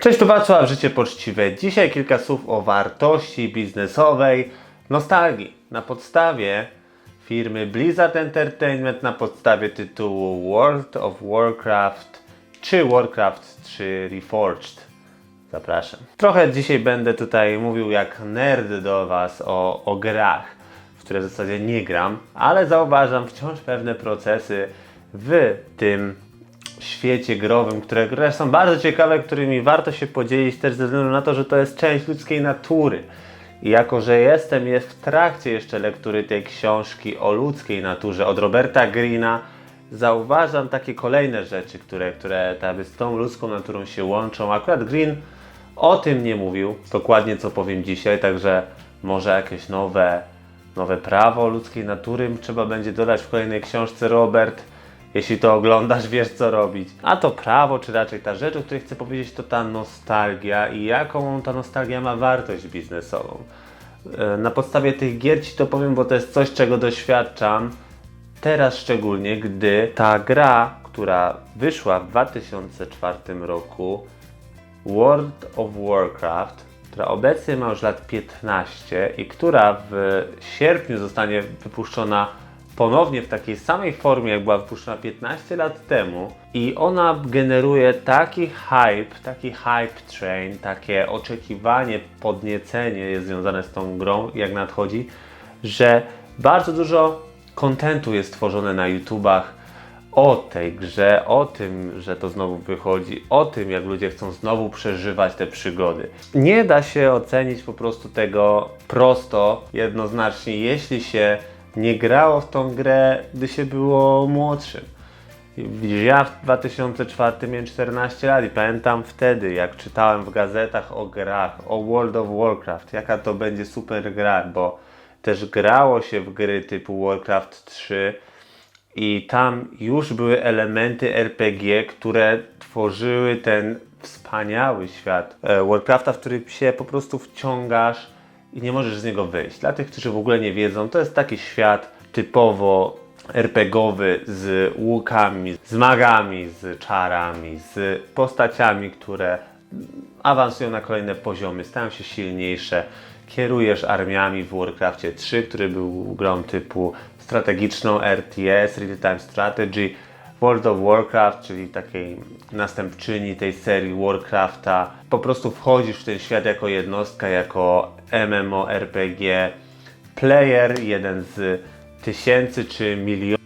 Cześć, tu Wacław, Życie Poczciwe. Dzisiaj kilka słów o wartości biznesowej nostalgii. Na podstawie firmy Blizzard Entertainment, na podstawie tytułu World of Warcraft czy Warcraft 3 Reforged. Zapraszam. Trochę dzisiaj będę tutaj mówił jak nerd do Was o, o grach, w które w zasadzie nie gram, ale zauważam wciąż pewne procesy w tym świecie growym, które, które są bardzo ciekawe, którymi warto się podzielić też ze względu na to, że to jest część ludzkiej natury. I jako, że jestem jest w trakcie jeszcze lektury tej książki o ludzkiej naturze od Roberta Greena, zauważam takie kolejne rzeczy, które, które jakby z tą ludzką naturą się łączą. Akurat Green o tym nie mówił, dokładnie co powiem dzisiaj, także może jakieś nowe, nowe prawo ludzkiej natury trzeba będzie dodać w kolejnej książce Robert. Jeśli to oglądasz, wiesz co robić. A to prawo, czy raczej ta rzecz, o której chcę powiedzieć, to ta nostalgia i jaką ta nostalgia ma wartość biznesową. E, Na podstawie tych gier ci to powiem, bo to jest coś, czego doświadczam teraz szczególnie, gdy ta gra, która wyszła w 2004 roku, World of Warcraft, która obecnie ma już lat 15 i która w sierpniu zostanie wypuszczona ponownie w takiej samej formie, jak była wypuszczona 15 lat temu i ona generuje taki hype, taki hype train, takie oczekiwanie, podniecenie jest związane z tą grą, jak nadchodzi, że bardzo dużo kontentu jest tworzone na YouTubach, o tej grze, o tym, że to znowu wychodzi, o tym, jak ludzie chcą znowu przeżywać te przygody. Nie da się ocenić po prostu tego prosto, jednoznacznie, jeśli się nie grało w tą grę, gdy się było młodszym. Widzisz, ja w 2004 miałem 14 lat i pamiętam wtedy, jak czytałem w gazetach o grach, o World of Warcraft, jaka to będzie super gra, bo też grało się w gry typu Warcraft 3, i tam już były elementy RPG, które tworzyły ten wspaniały świat e, Warcrafta, w który się po prostu wciągasz i nie możesz z niego wyjść. Dla tych, którzy w ogóle nie wiedzą, to jest taki świat typowo RPGowy z łukami, z magami, z czarami, z postaciami, które awansują na kolejne poziomy, stają się silniejsze. Kierujesz armiami w Warcraftie 3, który był grą typu strategiczną RTS, Real Time Strategy. World of Warcraft, czyli takiej następczyni tej serii Warcrafta. Po prostu wchodzisz w ten świat jako jednostka, jako MMORPG player, jeden z tysięcy czy milionów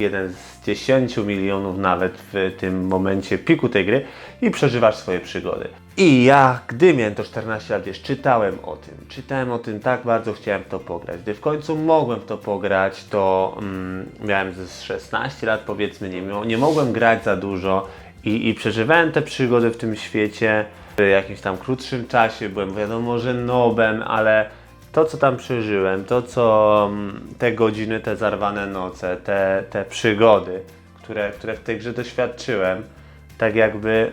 jeden z 10 milionów nawet w tym momencie piku tej gry i przeżywasz swoje przygody. I ja, gdy miałem to 14 lat, wiesz, czytałem o tym, czytałem o tym, tak bardzo chciałem w to pograć. Gdy w końcu mogłem w to pograć, to mm, miałem ze 16 lat powiedzmy, nie, nie mogłem grać za dużo i, i przeżywałem te przygody w tym świecie w jakimś tam krótszym czasie, byłem wiadomo, że nobem, ale to, co tam przeżyłem, to, co mm, te godziny, te zarwane noce, te, te przygody, które, które w tej grze doświadczyłem, tak jakby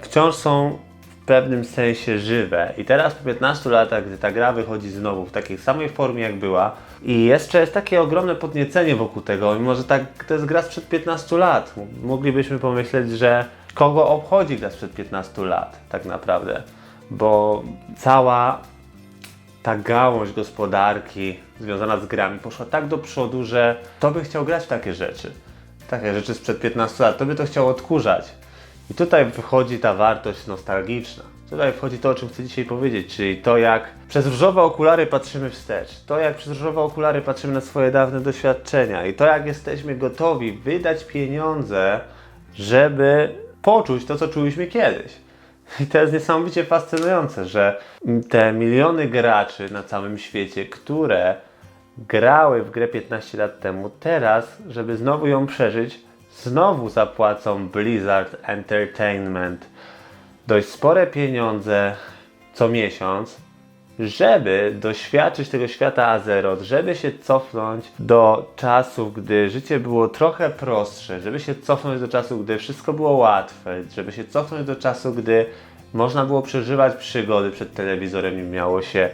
wciąż są w pewnym sensie żywe. I teraz po 15 latach, gdy ta gra wychodzi znowu w takiej samej formie, jak była, i jeszcze jest takie ogromne podniecenie wokół tego, mimo że tak, to jest gra sprzed 15 lat. Moglibyśmy pomyśleć, że kogo obchodzi gra sprzed 15 lat, tak naprawdę. Bo cała ta gałąź gospodarki związana z grami poszła tak do przodu, że to by chciał grać w takie rzeczy. Takie rzeczy sprzed 15 lat, to by to chciał odkurzać. I tutaj wychodzi ta wartość nostalgiczna. Tutaj wchodzi to, o czym chcę dzisiaj powiedzieć, czyli to, jak przez różowe okulary patrzymy wstecz, to, jak przez różowe okulary patrzymy na swoje dawne doświadczenia i to, jak jesteśmy gotowi wydać pieniądze, żeby poczuć to, co czuliśmy kiedyś. I to jest niesamowicie fascynujące, że te miliony graczy na całym świecie, które grały w grę 15 lat temu, teraz, żeby znowu ją przeżyć, znowu zapłacą Blizzard Entertainment. Dość spore pieniądze co miesiąc, żeby doświadczyć tego świata Azeroth, żeby się cofnąć do czasów, gdy życie było trochę prostsze, żeby się cofnąć do czasu, gdy wszystko było łatwe, żeby się cofnąć do czasu, gdy można było przeżywać przygody przed telewizorem, nie miało się,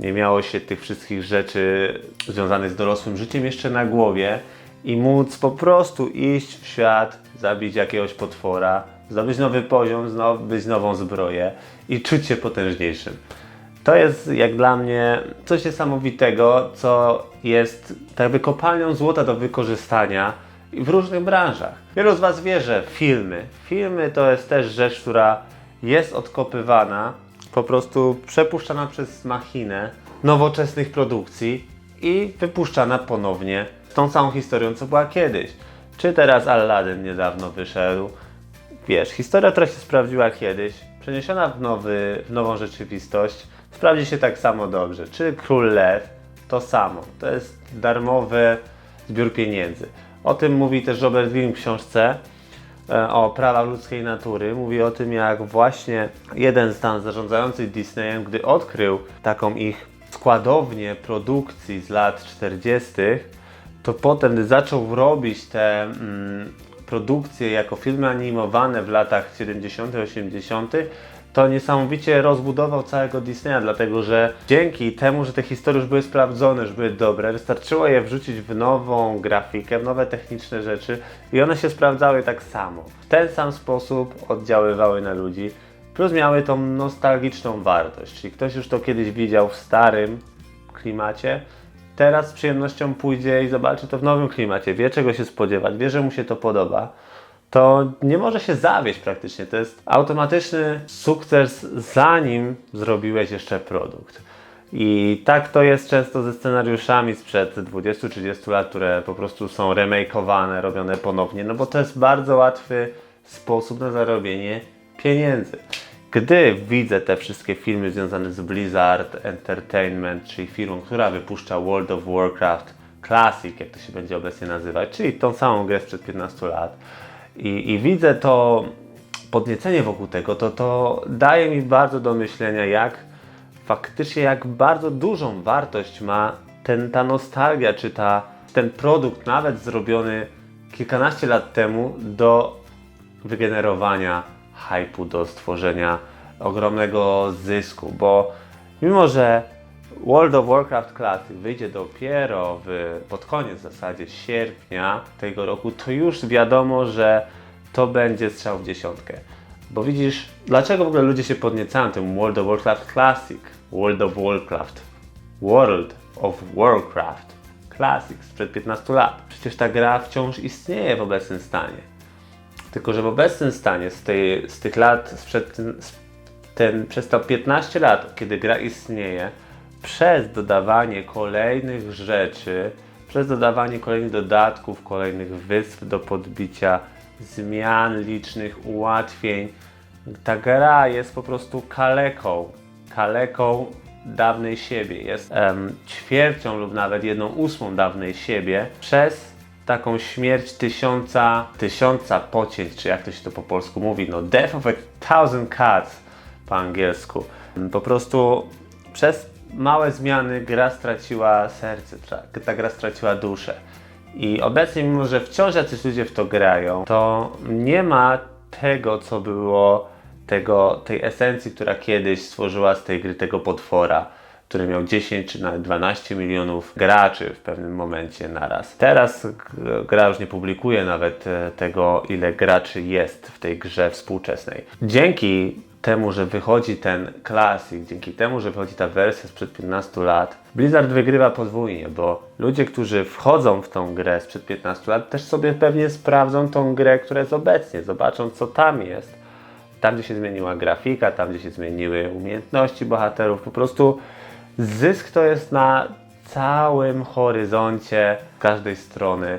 nie miało się tych wszystkich rzeczy związanych z dorosłym życiem jeszcze na głowie i móc po prostu iść w świat, zabić jakiegoś potwora, zdobyć nowy poziom, zdobyć nową zbroję i czuć się potężniejszym. To jest jak dla mnie coś niesamowitego, co jest tak kopalnią złota do wykorzystania w różnych branżach. Wielu z Was wie, że filmy. Filmy to jest też rzecz, która jest odkopywana, po prostu przepuszczana przez machinę nowoczesnych produkcji i wypuszczana ponownie z tą samą historią, co była kiedyś. Czy teraz Aladdin niedawno wyszedł, wiesz, historia, która się sprawdziła kiedyś, przeniesiona w, nowy, w nową rzeczywistość, sprawdzi się tak samo dobrze. Czy Król Lew, to samo. To jest darmowy zbiór pieniędzy. O tym mówi też Robert Greene w książce e, o prawach ludzkiej natury. Mówi o tym, jak właśnie jeden z tam zarządzających Disneyem, gdy odkrył taką ich składownię produkcji z lat 40., to potem, gdy zaczął robić te mm, produkcje jako filmy animowane w latach 70., 80., to niesamowicie rozbudował całego Disneya, dlatego że dzięki temu, że te historie już były sprawdzone, już były dobre, wystarczyło je wrzucić w nową grafikę, w nowe techniczne rzeczy i one się sprawdzały tak samo. W ten sam sposób oddziaływały na ludzi, plus miały tą nostalgiczną wartość, czyli ktoś już to kiedyś widział w starym klimacie, teraz z przyjemnością pójdzie i zobaczy to w nowym klimacie, wie czego się spodziewać, wie, że mu się to podoba, to nie może się zawieść praktycznie. To jest automatyczny sukces, zanim zrobiłeś jeszcze produkt. I tak to jest często ze scenariuszami sprzed 20-30 lat, które po prostu są remakeowane, robione ponownie, no bo to jest bardzo łatwy sposób na zarobienie pieniędzy. Gdy widzę te wszystkie filmy związane z Blizzard Entertainment, czyli firmą, która wypuszcza World of Warcraft Classic, jak to się będzie obecnie nazywać, czyli tą samą grę sprzed 15 lat, i, i widzę to podniecenie wokół tego, to to daje mi bardzo do myślenia, jak faktycznie, jak bardzo dużą wartość ma ten, ta nostalgia, czy ta, ten produkt, nawet zrobiony kilkanaście lat temu, do wygenerowania hypu, do stworzenia ogromnego zysku, bo mimo, że World of Warcraft Classic wyjdzie dopiero w, pod koniec w zasadzie sierpnia tego roku, to już wiadomo, że to będzie strzał w dziesiątkę. Bo widzisz, dlaczego w ogóle ludzie się podniecają tym World of Warcraft Classic, World of Warcraft, World of Warcraft Classic sprzed 15 lat. Przecież ta gra wciąż istnieje w obecnym stanie. Tylko, że w obecnym stanie z, tej, z tych lat, sprzed ten, ten, przez to 15 lat, kiedy gra istnieje, przez dodawanie kolejnych rzeczy, przez dodawanie kolejnych dodatków, kolejnych wysp do podbicia, zmian licznych, ułatwień, ta gra jest po prostu kaleką, kaleką dawnej siebie. Jest em, ćwiercią lub nawet jedną ósmą dawnej siebie przez taką śmierć tysiąca, tysiąca pocięć, czy jak to się to po polsku mówi, no death of a thousand cuts po angielsku. Po prostu przez małe zmiany gra straciła serce, ta gra straciła duszę. I obecnie, mimo że wciąż jacyś ludzie w to grają, to nie ma tego, co było, tego, tej esencji, która kiedyś stworzyła z tej gry tego potwora, który miał 10 czy nawet 12 milionów graczy w pewnym momencie naraz. Teraz gra już nie publikuje nawet e, tego, ile graczy jest w tej grze współczesnej. Dzięki temu, że wychodzi ten Classic, dzięki temu, że wychodzi ta wersja sprzed 15 lat, Blizzard wygrywa podwójnie, bo ludzie, którzy wchodzą w tą grę sprzed 15 lat, też sobie pewnie sprawdzą tą grę, która jest obecnie, zobaczą co tam jest. Tam, gdzie się zmieniła grafika, tam, gdzie się zmieniły umiejętności bohaterów, po prostu zysk to jest na całym horyzoncie każdej strony,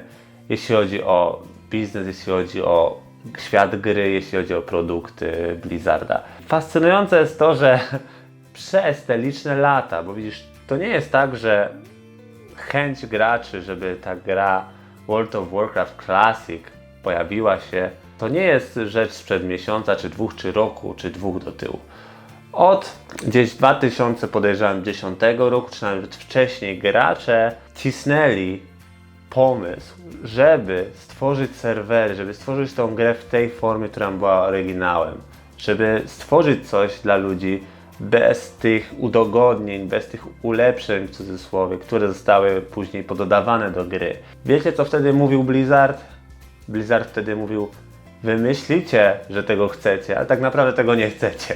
jeśli chodzi o biznes, jeśli chodzi o świat gry, jeśli chodzi o produkty Blizzarda. Fascynujące jest to, że przez te liczne lata, bo widzisz, to nie jest tak, że chęć graczy, żeby ta gra World of Warcraft Classic pojawiła się, to nie jest rzecz sprzed miesiąca, czy dwóch, czy roku, czy dwóch do tyłu. Od gdzieś 2000 podejrzewam 10 roku, czy nawet wcześniej gracze cisnęli pomysł, żeby stworzyć serwery, żeby stworzyć tą grę w tej formie, która była oryginałem, żeby stworzyć coś dla ludzi bez tych udogodnień, bez tych ulepszeń w cudzysłowie, które zostały później pododawane do gry. Wiecie co wtedy mówił Blizzard? Blizzard wtedy mówił Wy myślicie, że tego chcecie, ale tak naprawdę tego nie chcecie.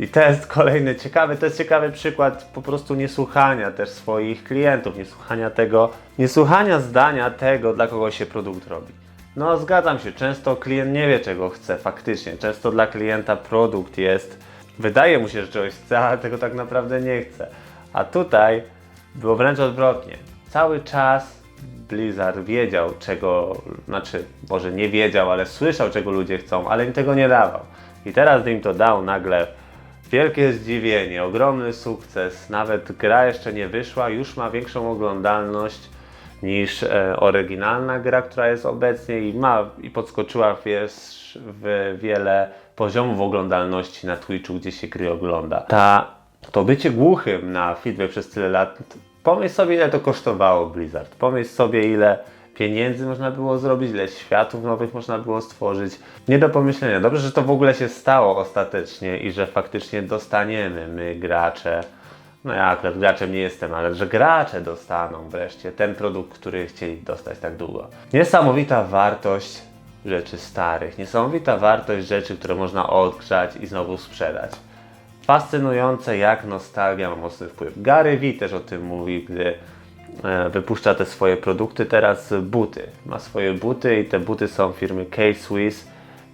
I to jest kolejny ciekawy, to jest ciekawy przykład po prostu niesłuchania też swoich klientów, niesłuchania tego, niesłuchania zdania tego, dla kogo się produkt robi. No zgadzam się, często klient nie wie czego chce faktycznie, często dla klienta produkt jest, wydaje mu się, że czegoś chce, ale tego tak naprawdę nie chce. A tutaj było wręcz odwrotnie. Cały czas Blizzard wiedział czego, znaczy może nie wiedział, ale słyszał czego ludzie chcą, ale im tego nie dawał. I teraz im to dał nagle wielkie zdziwienie, ogromny sukces, nawet gra jeszcze nie wyszła, już ma większą oglądalność niż e, oryginalna gra, która jest obecnie i ma i podskoczyła wiesz, w wiele poziomów oglądalności na Twitchu, gdzie się gry ogląda. Ta, to bycie głuchym na feedback przez tyle lat, pomyśl sobie ile to kosztowało Blizzard, pomyśl sobie ile pieniędzy można było zrobić, ile światów nowych można było stworzyć. Nie do pomyślenia. Dobrze, że to w ogóle się stało ostatecznie i że faktycznie dostaniemy my gracze no ja akurat graczem nie jestem, ale że gracze dostaną wreszcie ten produkt, który chcieli dostać tak długo. Niesamowita wartość rzeczy starych, niesamowita wartość rzeczy, które można odgrzać i znowu sprzedać. Fascynujące, jak nostalgia ma mocny wpływ. Gary Vee też o tym mówi, gdy wypuszcza te swoje produkty. Teraz buty. Ma swoje buty i te buty są firmy K-Swiss.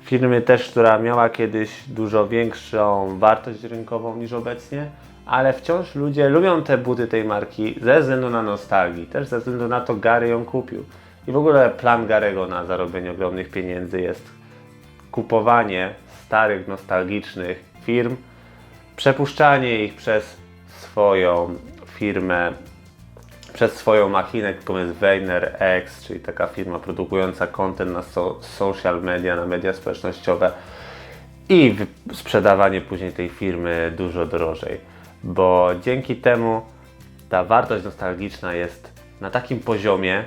Firmy też, która miała kiedyś dużo większą wartość rynkową niż obecnie, ale wciąż ludzie lubią te buty tej marki ze względu na nostalgii, też ze względu na to Gary ją kupił. I w ogóle plan Garego na zarobienie ogromnych pieniędzy jest kupowanie starych, nostalgicznych firm, przepuszczanie ich przez swoją firmę, przez swoją machinę, jaką jest Weiner X, czyli taka firma produkująca content na so, social media, na media społecznościowe i sprzedawanie później tej firmy dużo drożej, bo dzięki temu ta wartość nostalgiczna jest na takim poziomie,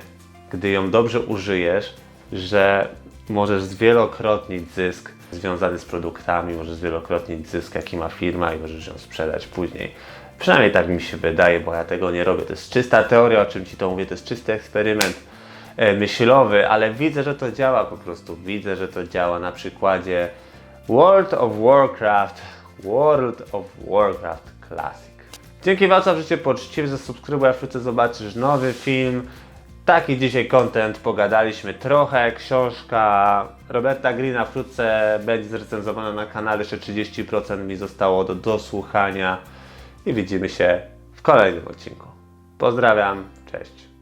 gdy ją dobrze użyjesz, że możesz zwielokrotnić zysk związany z produktami, możesz zwielokrotnić zysk, jaki ma firma i możesz ją sprzedać później. Przynajmniej tak mi się wydaje, bo ja tego nie robię. To jest czysta teoria, o czym Ci to mówię, to jest czysty eksperyment e, myślowy, ale widzę, że to działa po prostu. Widzę, że to działa na przykładzie World of Warcraft, World of Warcraft Classic. Dzięki Wam za życie poczciwe, zasubskrybuj, a wkrótce zobaczysz nowy film. Taki dzisiaj content, pogadaliśmy trochę, książka Roberta Greena wkrótce będzie zrecenzowana na kanale, jeszcze 30% mi zostało do dosłuchania i widzimy się w kolejnym odcinku. Pozdrawiam, cześć.